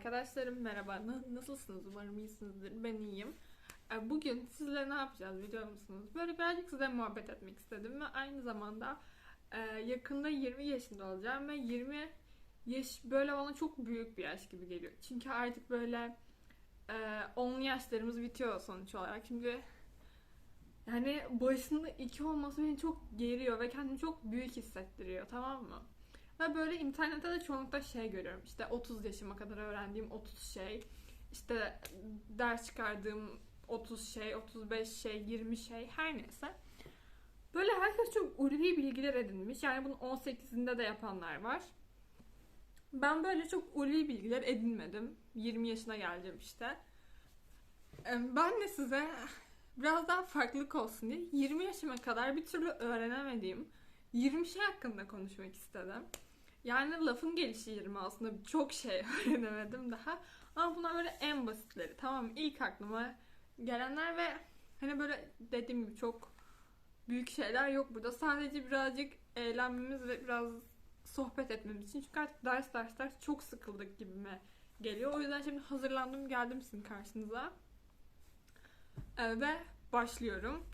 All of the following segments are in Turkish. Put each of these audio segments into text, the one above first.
Arkadaşlarım merhaba. Na- nasılsınız? Umarım iyisinizdir. Ben iyiyim. Ee, Bugün sizle ne yapacağız biliyor musunuz? Böyle birazcık size muhabbet etmek istedim ve aynı zamanda e, yakında 20 yaşında olacağım ve 20 yaş böyle bana çok büyük bir yaş gibi geliyor. Çünkü artık böyle e, 10'lu yaşlarımız bitiyor sonuç olarak. Şimdi yani başında iki olması beni çok geriyor ve kendimi çok büyük hissettiriyor tamam mı? Ve böyle internette de çoğunlukla şey görüyorum. İşte 30 yaşıma kadar öğrendiğim 30 şey. işte ders çıkardığım 30 şey, 35 şey, 20 şey her neyse. Böyle herkes çok ulvi bilgiler edinmiş. Yani bunun 18'inde de yapanlar var. Ben böyle çok ulvi bilgiler edinmedim. 20 yaşına geleceğim işte. Ben de size biraz daha farklılık olsun diye 20 yaşıma kadar bir türlü öğrenemediğim 20 şey hakkında konuşmak istedim. Yani lafın gelişi 20 aslında çok şey öğrenemedim daha. Ama bunlar böyle en basitleri. Tamam? İlk aklıma gelenler ve hani böyle dediğim gibi çok büyük şeyler yok burada. Sadece birazcık eğlenmemiz ve biraz sohbet etmemiz için. Çünkü artık ders ders ders çok sıkıldık gibime geliyor. O yüzden şimdi hazırlandım geldim sizin karşınıza. Ee, ve başlıyorum.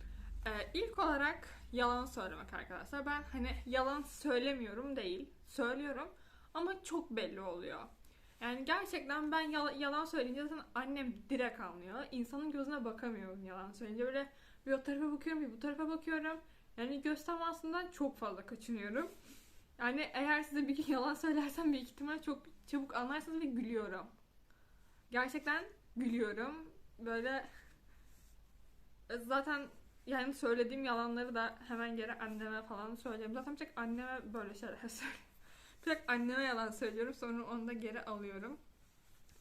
Ee, ilk olarak yalan söylemek arkadaşlar. Ben hani yalan söylemiyorum değil. Söylüyorum ama çok belli oluyor. Yani gerçekten ben yala- yalan söyleyince zaten annem direkt anlıyor. İnsanın gözüne bakamıyorum yalan söyleyince. Böyle bir o tarafa bakıyorum bir bu tarafa bakıyorum. Yani göz temasından çok fazla kaçınıyorum. Yani eğer size bir gün yalan söylersem büyük ihtimal çok çabuk anlarsınız ve gülüyorum. Gerçekten gülüyorum. Böyle e, zaten yani söylediğim yalanları da hemen geri anneme falan söylüyorum. Zaten tek anneme böyle şeyler söylüyorum. Tek anneme yalan söylüyorum sonra onu da geri alıyorum.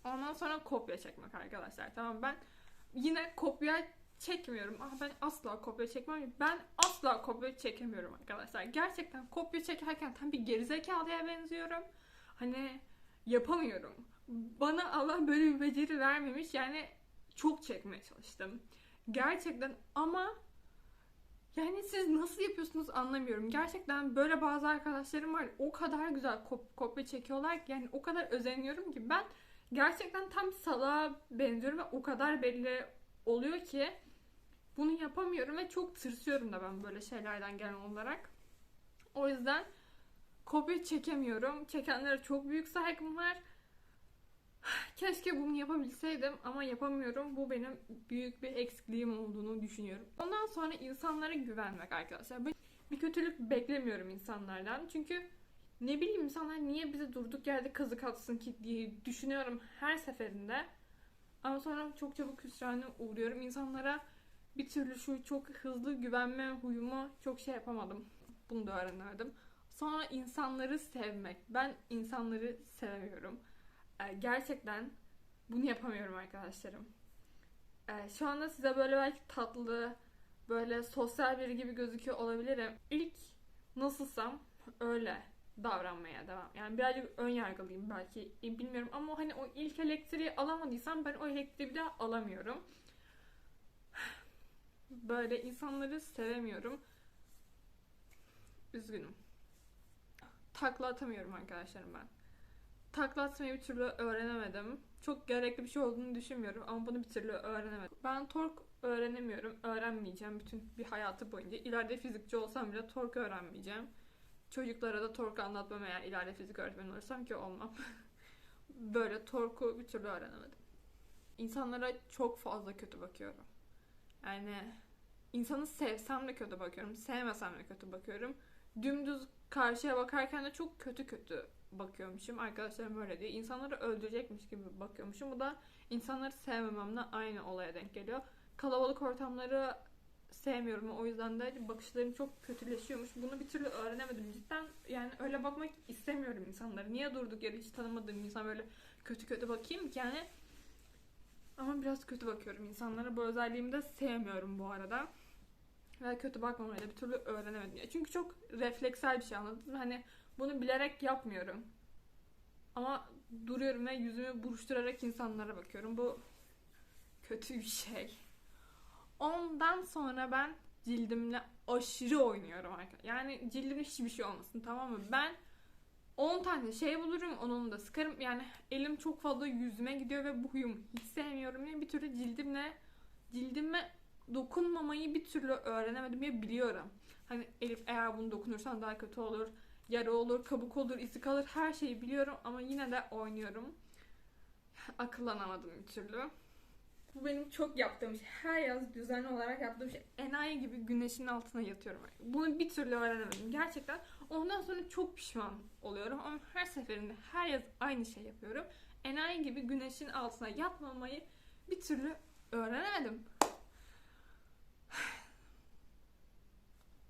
Ondan sonra kopya çekmek arkadaşlar. Tamam ben yine kopya çekmiyorum. Ah ben asla kopya çekmem. Ben asla kopya çekemiyorum arkadaşlar. Gerçekten kopya çekerken tam bir gerizekalıya benziyorum. Hani yapamıyorum. Bana Allah böyle bir beceri vermemiş. Yani çok çekmeye çalıştım. Gerçekten ama yani siz nasıl yapıyorsunuz anlamıyorum. Gerçekten böyle bazı arkadaşlarım var. O kadar güzel kop- kopya çekiyorlar ki yani o kadar özeniyorum ki ben gerçekten tam salağa benziyorum ve o kadar belli oluyor ki bunu yapamıyorum ve çok tırsıyorum da ben böyle şeylerden genel olarak. O yüzden kopya çekemiyorum. Çekenlere çok büyük saygım var. Keşke bunu yapabilseydim ama yapamıyorum. Bu benim büyük bir eksikliğim olduğunu düşünüyorum. Ondan sonra insanlara güvenmek arkadaşlar. Ben bir kötülük beklemiyorum insanlardan. Çünkü ne bileyim insanlar niye bize durduk yerde kazık atsın ki diye düşünüyorum her seferinde. Ama sonra çok çabuk hüsrana uğruyorum. İnsanlara bir türlü şu çok hızlı güvenme huyumu çok şey yapamadım. Bunu da öğrenirdim. Sonra insanları sevmek. Ben insanları sevmiyorum. Ee, gerçekten bunu yapamıyorum arkadaşlarım. Ee, şu anda size böyle belki tatlı, böyle sosyal biri gibi gözüküyor olabilirim. İlk nasılsam öyle davranmaya devam. Yani birazcık ön yargılıyım belki e, bilmiyorum ama hani o ilk elektriği alamadıysam ben o elektriği bir daha alamıyorum. Böyle insanları sevemiyorum. Üzgünüm. Takla atamıyorum arkadaşlarım ben takla atmayı bir türlü öğrenemedim. Çok gerekli bir şey olduğunu düşünmüyorum ama bunu bir türlü öğrenemedim. Ben tork öğrenemiyorum. Öğrenmeyeceğim bütün bir hayatı boyunca. İleride fizikçi olsam bile tork öğrenmeyeceğim. Çocuklara da tork anlatmam eğer ileride fizik öğretmeni olursam ki olmam. Böyle torku bir türlü öğrenemedim. İnsanlara çok fazla kötü bakıyorum. Yani insanı sevsem de kötü bakıyorum. Sevmesem de kötü bakıyorum. Dümdüz karşıya bakarken de çok kötü kötü bakıyormuşum. Arkadaşlarım öyle diyor. İnsanları öldürecekmiş gibi bakıyormuşum. Bu da insanları sevmememle aynı olaya denk geliyor. Kalabalık ortamları sevmiyorum. O yüzden de bakışlarım çok kötüleşiyormuş. Bunu bir türlü öğrenemedim. Cidden yani öyle bakmak istemiyorum insanları. Niye durduk yere hiç tanımadığım insan böyle kötü kötü bakayım ki yani. Ama biraz kötü bakıyorum insanlara. Bu özelliğimi de sevmiyorum bu arada. Ve kötü bakmamayı da bir türlü öğrenemedim. Çünkü çok refleksel bir şey anladın mı? Hani bunu bilerek yapmıyorum. Ama duruyorum ve yüzümü buruşturarak insanlara bakıyorum. Bu kötü bir şey. Ondan sonra ben cildimle aşırı oynuyorum arkadaşlar. Yani cildimde hiçbir şey olmasın tamam mı? Ben 10 tane şey bulurum onun da sıkarım. Yani elim çok fazla yüzüme gidiyor ve bu huyumu hiç sevmiyorum diye bir türlü cildimle cildime dokunmamayı bir türlü öğrenemedim ya biliyorum. Hani Elif eğer bunu dokunursan daha kötü olur. Yara olur, kabuk olur, izi kalır her şeyi biliyorum ama yine de oynuyorum. Akıllanamadım bir türlü. Bu benim çok yaptığım şey. Her yaz düzenli olarak yaptığım şey. Enayi gibi güneşin altına yatıyorum. Bunu bir türlü öğrenemedim. Gerçekten ondan sonra çok pişman oluyorum. Ama her seferinde her yaz aynı şey yapıyorum. Enayi gibi güneşin altına yatmamayı bir türlü öğrenemedim.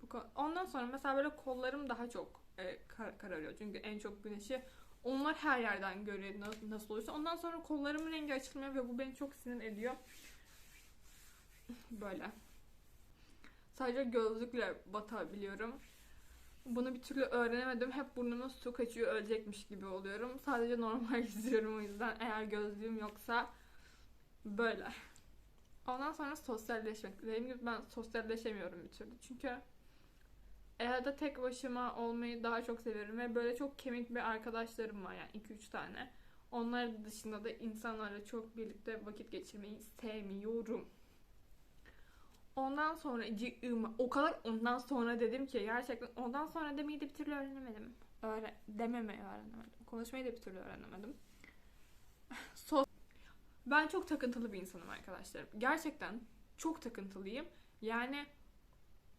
Bu ko- Ondan sonra mesela böyle kollarım daha çok e, kar- kararıyor. Çünkü en çok güneşi onlar her yerden görüyor na- nasıl olursa. Ondan sonra kollarımın rengi açılmıyor ve bu beni çok sinir ediyor. Böyle. Sadece gözlükle batabiliyorum. Bunu bir türlü öğrenemedim. Hep burnuma su kaçıyor, ölecekmiş gibi oluyorum. Sadece normal yüzüyorum o yüzden. Eğer gözlüğüm yoksa böyle. Ondan sonra sosyalleşmek. Dediğim gibi ben sosyalleşemiyorum bir türlü. Çünkü evde tek başıma olmayı daha çok seviyorum ve böyle çok kemik bir arkadaşlarım var yani 2-3 tane. Onlar dışında da insanlarla çok birlikte vakit geçirmeyi sevmiyorum. Ondan sonra o kadar ondan sonra dedim ki gerçekten ondan sonra demeyi de bir türlü öğrenemedim. Öğre dememeyi öğrenemedim. Konuşmayı da bir türlü öğrenemedim. Ben çok takıntılı bir insanım arkadaşlarım. Gerçekten çok takıntılıyım. Yani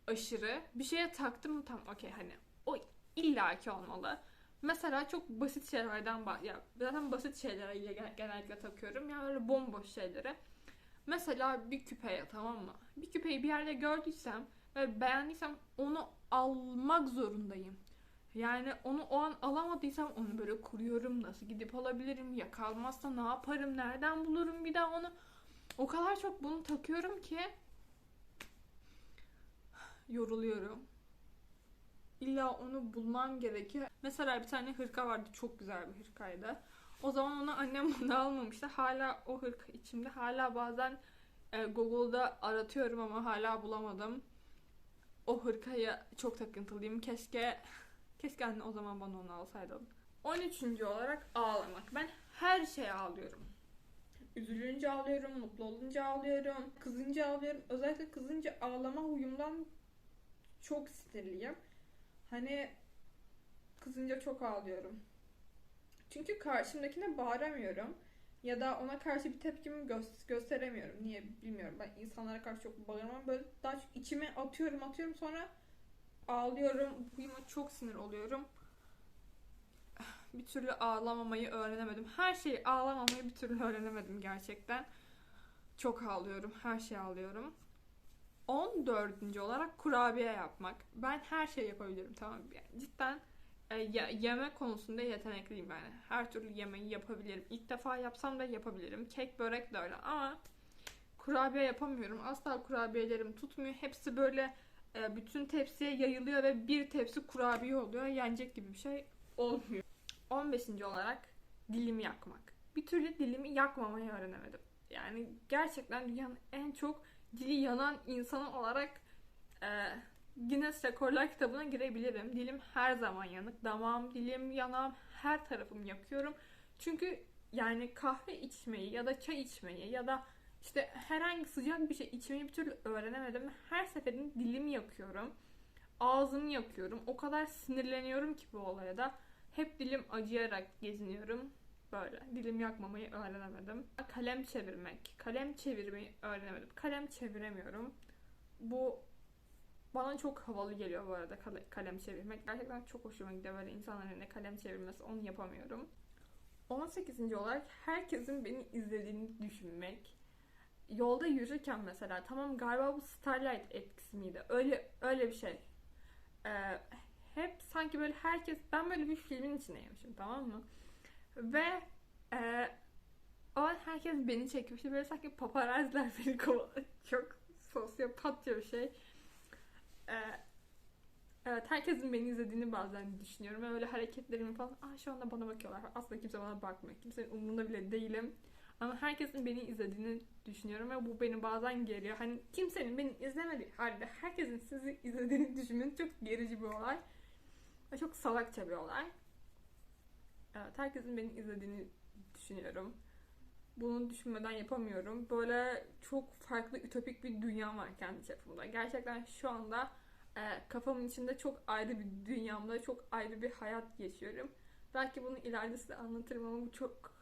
aşırı bir şeye taktım tam okey hani o illaki olmalı. Mesela çok basit şeylerden bah- ya zaten basit şeylere gen- genellikle takıyorum. Yani öyle bomboş şeylere. Mesela bir küpeye tamam mı? Bir küpeyi bir yerde gördüysem ve beğendiysem onu almak zorundayım. Yani onu o an alamadıysam onu böyle kuruyorum. Nasıl gidip alabilirim? Ya kalmazsa ne yaparım? Nereden bulurum bir daha onu? O kadar çok bunu takıyorum ki yoruluyorum. İlla onu bulmam gerekiyor. Mesela bir tane hırka vardı. Çok güzel bir hırkaydı. O zaman onu annem bana almamıştı. Hala o hırka içimde. Hala bazen e, Google'da aratıyorum ama hala bulamadım. O hırkaya çok takıntılıyım. Keşke keşke anne o zaman bana onu alsaydın. 13. olarak ağlamak. Ben her şeye ağlıyorum. Üzülünce ağlıyorum, mutlu olunca ağlıyorum, kızınca ağlıyorum. Özellikle kızınca ağlama huyumdan çok sinirliyim. Hani kızınca çok ağlıyorum. Çünkü karşımdakine bağıramıyorum. Ya da ona karşı bir tepkimi gö- gösteremiyorum. Niye bilmiyorum. Ben insanlara karşı çok bağırmam. Böyle daha çok içime atıyorum atıyorum sonra ağlıyorum. Huyuma çok sinir oluyorum. Bir türlü ağlamamayı öğrenemedim. Her şeyi ağlamamayı bir türlü öğrenemedim gerçekten. Çok ağlıyorum. Her şeyi ağlıyorum. 14. olarak kurabiye yapmak. Ben her şeyi yapabilirim tamam mı? Yani cidden e, ye- yeme konusunda yetenekliyim yani. Her türlü yemeği yapabilirim. İlk defa yapsam da yapabilirim. Kek, börek de öyle ama kurabiye yapamıyorum. Asla kurabiyelerim tutmuyor. Hepsi böyle e, bütün tepsiye yayılıyor ve bir tepsi kurabiye oluyor. Yenecek gibi bir şey olmuyor. 15. olarak dilimi yakmak. Bir türlü dilimi yakmamayı öğrenemedim. Yani gerçekten dünyanın en çok dili yanan insanı olarak e, Guinness Rekorlar kitabına girebilirim. Dilim her zaman yanık. Damağım, dilim, yanağım, her tarafım yakıyorum. Çünkü yani kahve içmeyi ya da çay içmeyi ya da işte herhangi sıcak bir şey içmeyi bir türlü öğrenemedim. Her seferinde dilimi yakıyorum. Ağzımı yakıyorum. O kadar sinirleniyorum ki bu olaya da. Hep dilim acıyarak geziniyorum. Böyle. Dilim yakmamayı öğrenemedim. Kalem çevirmek. Kalem çevirmeyi öğrenemedim. Kalem çeviremiyorum. Bu bana çok havalı geliyor bu arada kale- kalem çevirmek. Gerçekten çok hoşuma gidiyor böyle insanların eline kalem çevirmesi. Onu yapamıyorum. 18. olarak herkesin beni izlediğini düşünmek. Yolda yürürken mesela tamam galiba bu Starlight etkisi miydi? Öyle öyle bir şey. Ee, hep sanki böyle herkes ben böyle bir filmin içindeymişim tamam mı? Ve e, o an herkes beni çekmişti. Böyle sanki paparazziler beni kovalıyor. Çok sosyopatça bir şey. Ee, evet herkesin beni izlediğini bazen düşünüyorum. Ve öyle hareketlerimi falan. Aa şu anda bana bakıyorlar. Aslında kimse bana bakmıyor. Kimsenin umurunda bile değilim. Ama herkesin beni izlediğini düşünüyorum ve bu beni bazen geriyor. Hani kimsenin beni izlemediği halde herkesin sizi izlediğini düşünmeniz çok gerici bir olay. Ve çok salakça bir olay. Evet, herkesin beni izlediğini düşünüyorum. Bunu düşünmeden yapamıyorum. Böyle çok farklı ütopik bir dünya var kendi çapımda. Gerçekten şu anda e, kafamın içinde çok ayrı bir dünyamda çok ayrı bir hayat yaşıyorum. Belki bunu ileride size anlatırım ama bu çok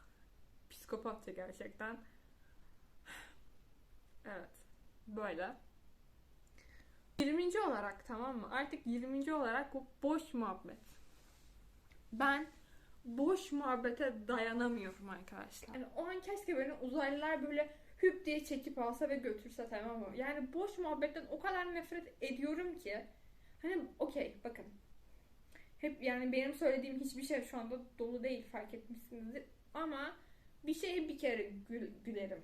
psikopatça gerçekten. Evet. Böyle. 20. olarak tamam mı? Artık 20. olarak bu boş muhabbet. Ben boş muhabbete dayanamıyorum arkadaşlar. Yani o an keşke beni uzaylılar böyle hüp diye çekip alsa ve götürse tamam mı? Yani boş muhabbetten o kadar nefret ediyorum ki. Hani okey bakın. Hep yani benim söylediğim hiçbir şey şu anda dolu değil fark etmişsinizdir. Ama bir şeye bir kere gül, gülerim.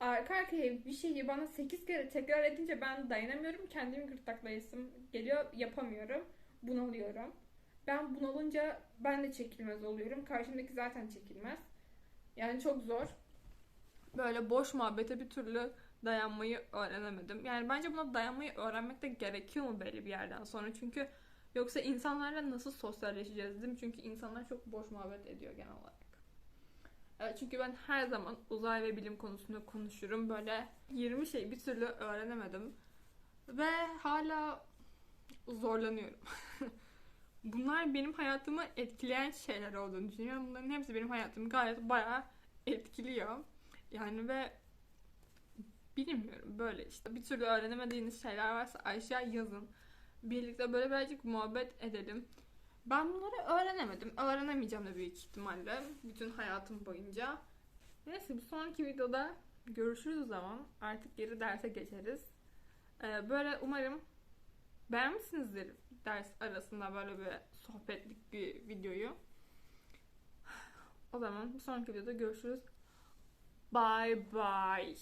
Arka arkaya bir şeyi bana 8 kere tekrar edince ben dayanamıyorum. Kendimi gırtlaklayasım geliyor. Yapamıyorum. Bunalıyorum. Ben bunalınca ben de çekilmez oluyorum. Karşımdaki zaten çekilmez. Yani çok zor. Böyle boş muhabbete bir türlü dayanmayı öğrenemedim. Yani bence buna dayanmayı öğrenmek de gerekiyor mu belli bir yerden sonra? Çünkü yoksa insanlarla nasıl sosyalleşeceğiz değil? Çünkü insanlar çok boş muhabbet ediyor genel olarak. Evet, çünkü ben her zaman uzay ve bilim konusunda konuşurum. Böyle 20 şey bir türlü öğrenemedim. Ve hala zorlanıyorum. Bunlar benim hayatımı etkileyen şeyler olduğunu düşünüyorum. Bunların hepsi benim hayatımı gayet bayağı etkiliyor. Yani ve bilmiyorum böyle işte. Bir türlü öğrenemediğiniz şeyler varsa aşağı yazın. Birlikte böyle birazcık muhabbet edelim. Ben bunları öğrenemedim. Öğrenemeyeceğim de büyük ihtimalle. Bütün hayatım boyunca. Neyse bir sonraki videoda görüşürüz o zaman. Artık geri derse geçeriz. Ee, böyle umarım beğenmişsinizdir ders arasında böyle bir sohbetlik bir videoyu. O zaman bir sonraki videoda görüşürüz. Bye bye.